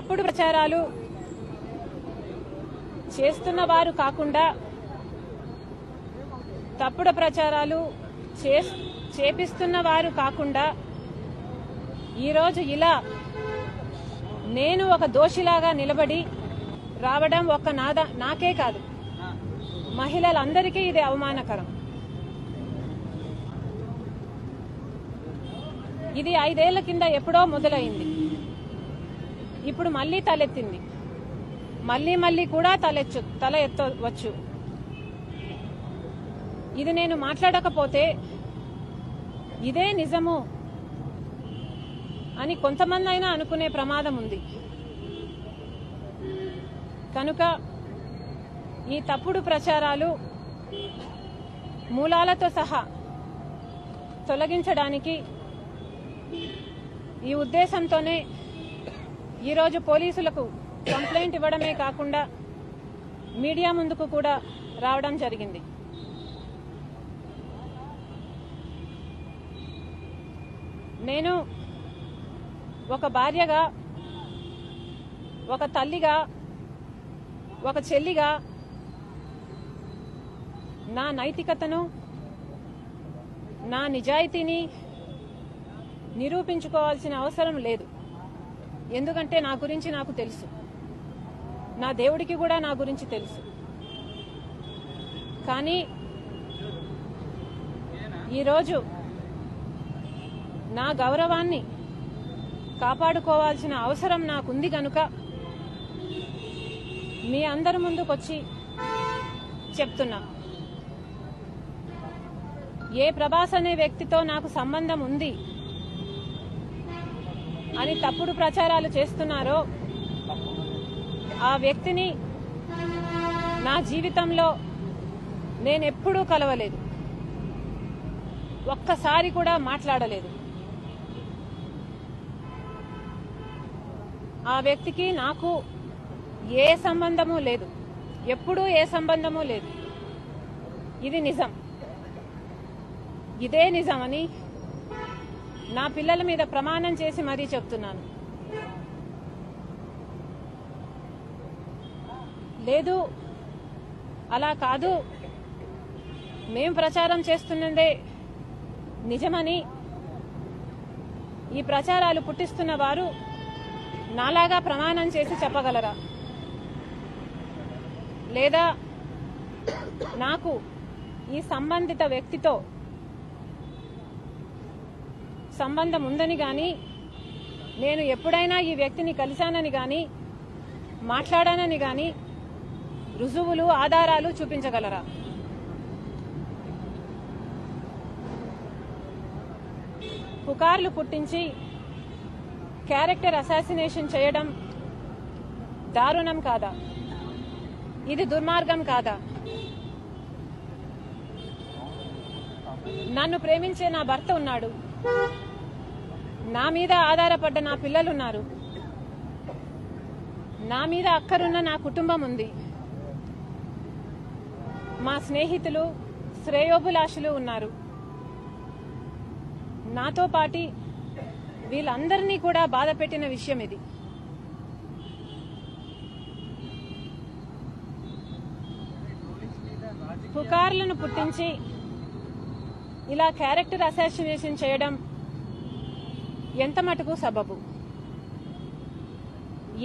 తప్పుడు ప్రచారాలు చేస్తున్న వారు కాకుండా తప్పుడు ప్రచారాలు చేపిస్తున్న వారు కాకుండా ఈరోజు ఇలా నేను ఒక దోషిలాగా నిలబడి రావడం ఒక్క నాద నాకే కాదు. మహిళలందరికీ ఇది అవమానకరం. ఇది ఐదేళ్ళ కింద ఎప్పుడో మొదలైంది. ఇప్పుడు మళ్ళీ తలెత్తింది. మళ్ళీ మళ్ళీ కూడా తలెచ్చు తల ఎత్తవచ్చు. ఇది నేను మాట్లాడకపోతే ఇదే నిజము అని కొంతమంది అయినా అనుకునే ప్రమాదం ఉంది. కనుక ఈ తప్పుడు ప్రచారాలు మూలాలతో సహా తొలగించడానికి ఈ ఉద్దేశంతోనే ఈరోజు పోలీసులకు కంప్లైంట్ ఇవ్వడమే కాకుండా మీడియా ముందుకు కూడా రావడం జరిగింది. నేను ఒక భార్యగా ఒక తల్లిగా ఒక చెల్లిగా నా నైతికతను నా నిజాయితీని నిరూపించుకోవాల్సిన అవసరం లేదు. ఎందుకంటే నా గురించి నాకు తెలుసు. నా దేవుడికి కూడా నా గురించి తెలుసు. కానీ ఈరోజు నా గౌరవాన్ని కాపాడుకోవాల్సిన అవసరం నాకుంది గనుక మీ అందరి ముందుకొచ్చి చెప్తున్నా. ఏ ప్రభాస్ అనే వ్యక్తితో నాకు సంబంధం ఉంది అని తప్పుడు ప్రచారాలు చేస్తున్నారో ఆ వ్యక్తిని నా జీవితంలో నేను ఎప్పుడూ కలవలేదు. ఒక్కసారి కూడా మాట్లాడలేదు. ఆ వ్యక్తికి నాకు ఏ సంబంధము లేదు. ఎప్పుడూ ఏ సంబంధము లేదు. ఇది నిజం. ఇదే నిజమని నా పిల్లల మీద ప్రమాణం చేసి మరీ చెప్తున్నాను. లేదు అలా కాదు. మేం ప్రచారం చేస్తున్నదే నిజమని ఈ ప్రచారాలు పుట్టిస్తున్న వారు నాలాగా ప్రమాణం చేసి చెప్పగలరా? లేదా నాకు ఈ సంబంధిత వ్యక్తితో సంబంధం ఉందని కానీ నేను ఎప్పుడైనా ఈ వ్యక్తిని కలిశానని కానీ మాట్లాడానని కానీ రుజువులు ఆధారాలు చూపించగలరా? పుకార్లు పుట్టించి క్యారెక్టర్ అసాసినేషన్ చేయడం దారుణం కాదా? ఇది దుర్మార్గం కాదా? నన్ను ప్రేమించే నా భర్త ఉన్నాడు. నా మీద ఆధారపడ్డ నా పిల్లలున్నారు. నా మీద అక్కరున్న నా కుటుంబం ఉంది. మా స్నేహితులు శ్రేయోభిలాషులు ఉన్నారు. నాతో పాటి వీళ్ళందరినీ కూడా బాధ పెట్టిన విషయం ఇది. పుకార్లను పుట్టించి ఇలా క్యారెక్టర్ అసాసినేషన్ చేయడం ఎంత మటుకు సబబు?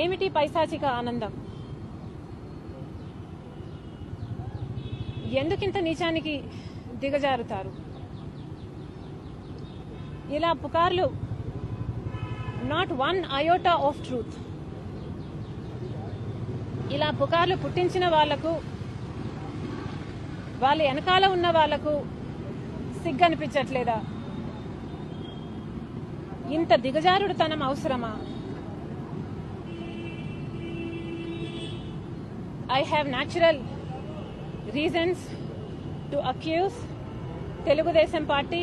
ఏమిటి పైశాచిక ఆనందం? ఎందుకింత నీచానికి దిగజారుతారు? ఇలా పుకార్లు not one iota of truth ఇలా పుకార్లు పుట్టించిన వాళ్ళకు వాళ్ళ వెనకాల ఉన్న వాళ్ళకు సిగ్గనిపించట్లేదా? ఇంత దిగజారుడుతనం అవసరమా? I have natural reasons to accuse Telugu Desam party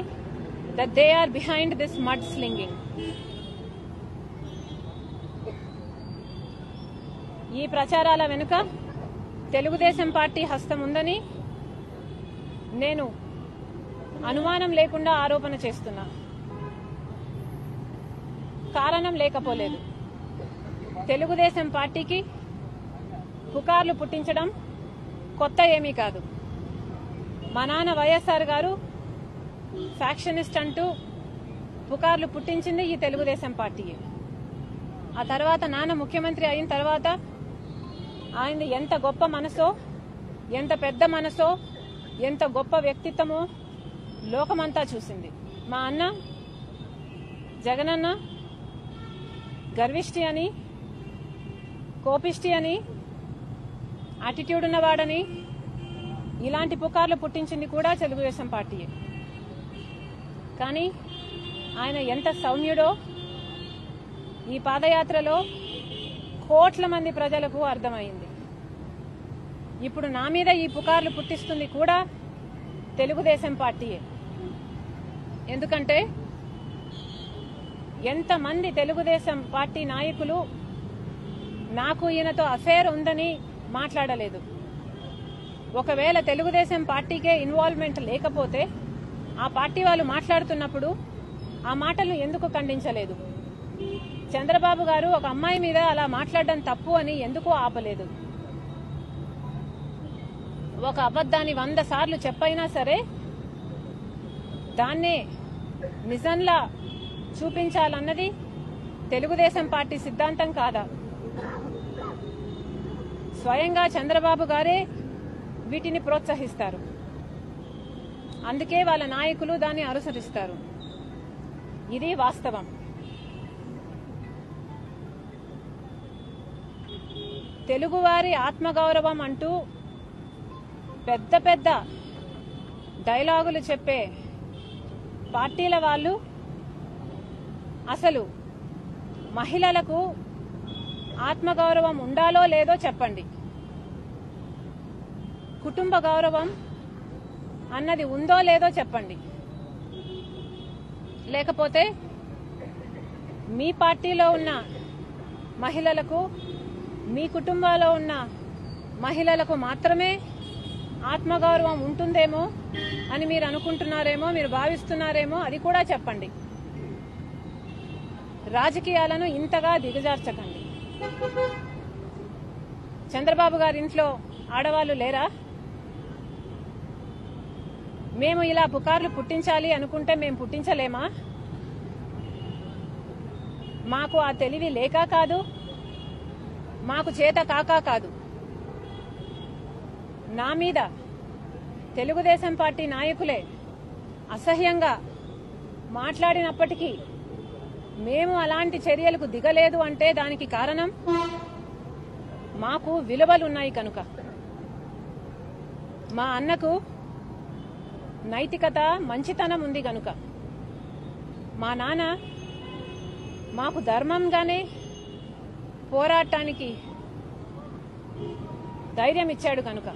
that they are behind this mud slinging ఈ ప్రచారాల వెనుక తెలుగుదేశం పార్టీ హస్తం ఉందని నేను అనుమానం లేకుండా ఆరోపణ చేస్తున్నా. కారణం లేకపోలేదు. తెలుగుదేశం పార్టీకి పుకార్లు పుట్టించడం కొత్త ఏమీ కాదు. మా నాన్న వైఎస్ఆర్ గారు ఫ్యాక్షనిస్ట్ అంటూ పుకార్లు పుట్టించింది ఈ తెలుగుదేశం పార్టీయే. ఆ తర్వాత నాన్న ముఖ్యమంత్రి అయిన తర్వాత ఆయన ఎంత గొప్ప మనసో ఎంత పెద్ద మనసో ఎంత గొప్ప వ్యక్తిత్వమో లోకమంతా చూసింది. మా అన్న జగనన్న గర్విష్టి అని కోపిష్టి అని యాటిట్యూడ్ ఉన్నవాడని ఇలాంటి పుకార్లు పుట్టించింది కూడా తెలుగుదేశం పార్టీయే. కానీ ఆయన ఎంత సౌమ్యుడో ఈ పాదయాత్రలో కోట్ల మంది ప్రజలకు అర్థమైంది. ఇప్పుడు నా మీద ఈ పుకార్లు పుట్టిస్తుంది కూడా తెలుగుదేశం పార్టీయే. ఎందుకంటే ఎంతమంది తెలుగుదేశం పార్టీ నాయకులు నాకు ఈయనతో అఫేర్ ఉందని మాట్లాడలేదు. ఒకవేళ తెలుగుదేశం పార్టీకే ఇన్వాల్వ్మెంట్ లేకపోతే ఆ పార్టీ వాళ్ళు మాట్లాడుతున్నప్పుడు ఆ మాటలు ఎందుకు ఖండించలేదు? చంద్రబాబు గారు ఒక అమ్మాయి మీద అలా మాట్లాడడం తప్పు అని ఎందుకు ఆపలేదు? ఒక అబద్ధాన్ని వంద సార్లు చెప్పైనా సరే దాన్నే నిజంలా చూపించాలన్నది తెలుగుదేశం పార్టీ సిద్ధాంతం కాదా? స్వయంగా చంద్రబాబు గారే వీటిని ప్రోత్సహిస్తారు. అందుకే వాళ్ళ నాయకులు దాన్ని అనుసరిస్తారు. ఇది వాస్తవం. తెలుగువారి ఆత్మగౌరవం అంటూ పెద్ద పెద్ద డైలాగులు చెప్పే పార్టీల వాళ్ళు అసలు మహిళలకు ఆత్మగౌరవం ఉండాలో లేదో చెప్పండి. కుటుంబ గౌరవం అన్నది ఉందో లేదో చెప్పండి. లేకపోతే మీ పార్టీలో ఉన్న మహిళలకు మీ కుటుంబాల్లో ఉన్న మహిళలకు మాత్రమే ఆత్మగౌరవం ఉంటుందేమో అని మీరు అనుకుంటున్నారేమో మీరు భావిస్తున్నారేమో అది కూడా చెప్పండి. రాజకీయాలను ఇంతగా దిగజార్చకండి. చంద్రబాబు గారి ఇంట్లో ఆడవాళ్ళు లేరా? మేము ఇలా పుకార్లు పుట్టించాలి అనుకుంటే మేము పుట్టించలేమా? మాకు ఆ తెలివి లేక కాదు మాకు చేత కాకా కాదు. నా మీద తెలుగుదేశం పార్టీ నాయకులే అసహ్యంగా మాట్లాడినప్పటికీ మేము అలాంటి చర్యలకు దిగలేదు అంటే దానికి కారణం? మాకు విలువలున్నాయి కనుక. మా అన్నకు నైతికత మంచితనం ఉంది కనుక. మా నాన్న మాకు ధర్మంగానే పోరాటానికి ధైర్యం ఇచ్చాడు కనుక.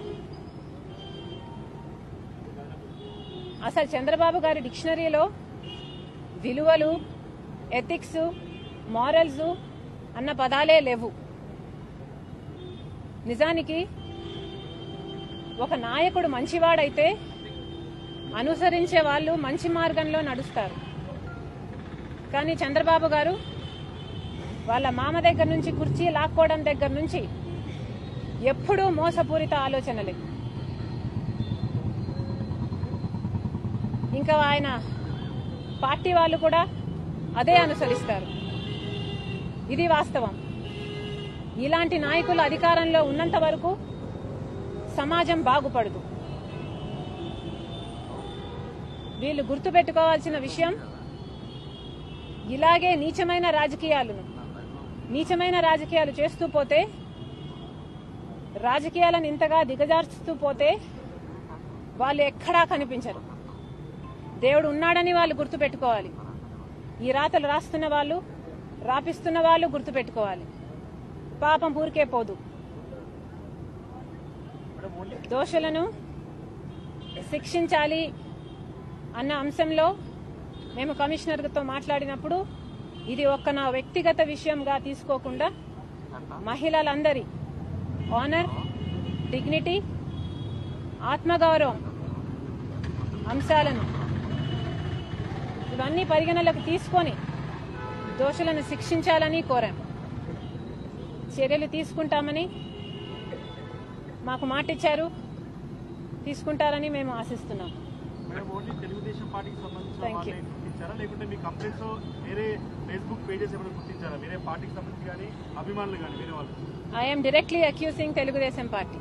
అసలు చంద్రబాబు గారి డిక్షనరీలో విలువలు ఎథిక్స్ మారల్స్ అన్న పదాలే లేవు. నిజానికి ఒక నాయకుడు మంచివాడైతే అనుసరించే వాళ్ళు మంచి మార్గంలో నడుస్తారు. కానీ చంద్రబాబు గారు వాళ్ళ మామ దగ్గర నుంచి కుర్చీ లాక్కోవడం దగ్గర నుంచి ఎప్పుడూ మోసపూరిత ఆలోచనలే. ఇంకా ఆయన పార్టీ వాళ్ళు కూడా అదే అనుసరిస్తారు. ఇది వాస్తవం. ఇలాంటి నాయకులు అధికారంలో ఉన్నంత వరకు సమాజం బాగుపడదు. వీళ్ళు గుర్తుపెట్టుకోవాల్సిన విషయం ఇలాగే నీచమైన రాజకీయాలను నీచమైన రాజకీయాలు చేస్తూ పోతే రాజకీయాలను ఇంతగా దిగజార్చుతూ పోతే వాళ్ళు ఎక్కడా కనిపించరు. దేవుడు ఉన్నాడని వాళ్ళు గుర్తుపెట్టుకోవాలి. ఈ రాతలు రాస్తున్న వాళ్ళు రాపిస్తున్న వాళ్ళు గుర్తుపెట్టుకోవాలి. పాపం ఊరికే పోదు. దోషులను శిక్షించాలి అన్న అంశంలో మేము కమిషనర్తో మాట్లాడినప్పుడు ఇది ఒక్క నా వ్యక్తిగత విషయంగా తీసుకోకుండా మహిళలందరి ఆనర్ డిగ్నిటీ ఆత్మగౌరవం అంశాలను ఇవన్నీ పరిగణలోకి తీసుకొని దోషులను శిక్షించాలని కోరాం. చర్యలు తీసుకుంటామని మాకు మాట ఇచ్చారు తీసుకుంటారని మేము ఆశిస్తున్నాం. లేకుంటే మీ కంప్లైంట్స్ వేరే ఫేస్బుక్ పేజెస్ ఏమైనా గుర్తించారా? వేరే పార్టీకి సంబంధించి కానీ అభిమానులు కానీ వేరే వాళ్ళు? I'm directly accusing Telugu Desam party.